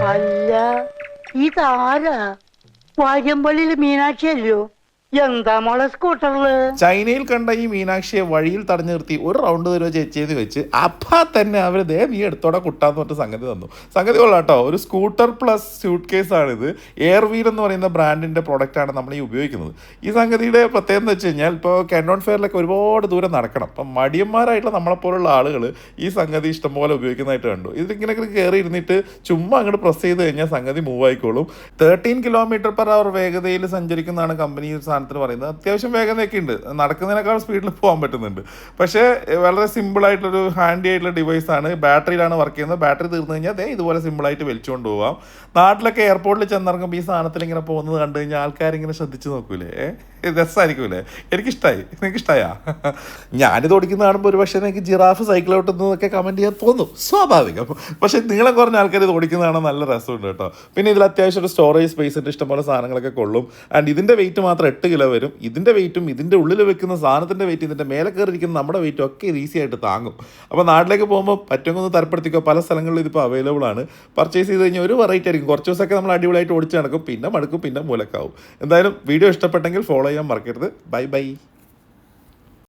അല്ല. ഇതാരാ? വാര്യമ്പള്ളിയിലെ മീനാക്ഷി അല്ലയോ എന്താ മോളെ സ്കൂട്ടറിൽ? ചൈനയിൽ കണ്ട ഈ മീനാക്ഷിയെ വഴിയിൽ തടഞ്ഞു നിർത്തി ഒരു റൗണ്ട് തരുമോ ചേച്ചിയെന്ന് വെച്ച് അപ്പാ തന്നെ അവർ ദേ നീ എടുത്തോടെ കുട്ടാന്ന് പറഞ്ഞ സംഗതി തന്നു. സംഗതി കൊള്ളാം ഒരു സ്കൂട്ടർ പ്ലസ് സ്യൂട്ട് കേസ് ആണിത് എയർ വീൽ എന്ന് പറയുന്ന ബ്രാൻഡിന്റെ പ്രോഡക്റ്റ് ആണ് നമ്മൾ ഈ ഉപയോഗിക്കുന്നത്. ഈ സംഗതിയുടെ പ്രത്യേകത എന്ന് വെച്ച് കഴിഞ്ഞാൽ ഇപ്പോൾ കാൻഡോൺ ഫെയറിലൊക്കെ ഒരുപാട് ദൂരം നടക്കണം. അപ്പം മടിയന്മാരായിട്ടുള്ള നമ്മളെ പോലുള്ള ആളുകൾ ഈ സംഗതി ഇഷ്ടംപോലെ ഉപയോഗിക്കുന്നതായിട്ട് കണ്ടു. ഇതിങ്ങനെ കയറി ഇരുന്നിട്ട് ചുമ്മാ അങ്ങോട്ട് പ്രസ് ചെയ്ത് കഴിഞ്ഞാൽ സംഗതി മൂവ് ആയിക്കോളും. തേർട്ടീൻ കിലോമീറ്റർ പെർ അവർ വേഗതയിൽ സഞ്ചരിക്കുന്നതാണ് കമ്പനി സാധനത്തിന് പറയുന്നത്. അത്യാവശ്യം വേഗതയൊക്കെ ഉണ്ട് നടക്കുന്നതിനേക്കാൾ സ്പീഡിൽ പോകാൻ പറ്റുന്നുണ്ട്. പക്ഷേ വളരെ സിമ്പിളായിട്ടൊരു ഹാൻഡി ആയിട്ടുള്ള ഡിവൈസ് ആണ്. ബാറ്ററിയിലാണ് വർക്ക് ചെയ്യുന്നത്. ബാറ്ററി തീർന്നു കഴിഞ്ഞാൽ അതേ ഇതുപോലെ സിമ്പിളായിട്ട് വലിച്ചുകൊണ്ട് പോകാം നാട്ടിലൊക്കെ എയർപോർട്ടിൽ ചെന്നിറങ്ങുമ്പോൾ ഈ സാധനത്തിൽ ഇങ്ങനെ പോകുന്നത് കണ്ടു കഴിഞ്ഞാൽ ആൾക്കാരിങ്ങനെ ശ്രദ്ധിച്ച് നോക്കൂലേ? രസമായിരിക്കൂലേ എനിക്കിഷ്ടമായി നിങ്ങൾക്ക് ഇഷ്ടമായാ ഞാനിത് ഓടിക്കുന്ന കാണുമ്പോൾ ഒരു പക്ഷേ എനിക്ക് ജിറാഫ് സൈക്കിൾ ഓട്ടുന്നതൊക്കെ കമന്റ് ചെയ്യാൻ തോന്നും. സ്വാഭാവികം. പക്ഷേ നീളം കുറഞ്ഞ ആൾക്കാർ ഇത് ഓടിക്കുന്നതാണ് നല്ല രസമുണ്ട് കേട്ടോ. പിന്നെ ഇതിൽ അത്യാവശ്യം ഒരു സ്റ്റോറേജ് സ്പേസിന്റെ ഇഷ്ടംപോലെ സാധനങ്ങളൊക്കെ കൊള്ളും. ആൻഡ് ഇതിന്റെ വെയിറ്റ് മാത്രം എട്ട് കിലോ വരും. ഇതിന്റെ വെയിറ്റും ഇതിന്റെ ഉള്ളിൽ വെക്കുന്ന സാധനത്തിന്റെ വെയിറ്റ് ഇതിന്റെ മേലെ കയറിയിരിക്കുന്ന നമ്മുടെ വെയിറ്റും ഒക്കെ ഇത് ഈസി ആയിട്ട് താങ്ങും. അപ്പോൾ നാട്ടിലേക്ക് പോകുമ്പോൾ പറ്റുമെങ്കിൽ ഒന്ന് തരപ്പെടുത്തിക്കോ. പല സ്ഥലങ്ങളിലും ഇതിപ്പോൾ അവൈലബിൾ ആണ്. പർച്ചേസ് ചെയ്ത് കഴിഞ്ഞാൽ ഒരു വെറൈറ്റി ആയിരിക്കും. കുറച്ച് ദിവസമൊക്കെ നമ്മൾ അടിപൊളിയായിട്ട് ഓടിച്ച് നടക്കും. പിന്നെ മടുക്കും പിന്നെ മൂലക്കാവും. എന്തായാലും വീഡിയോ ഇഷ്ടപ്പെട്ടെങ്കിൽ ഫോളോ ചെയ്യാൻ മറക്കരുത്. Bye bye.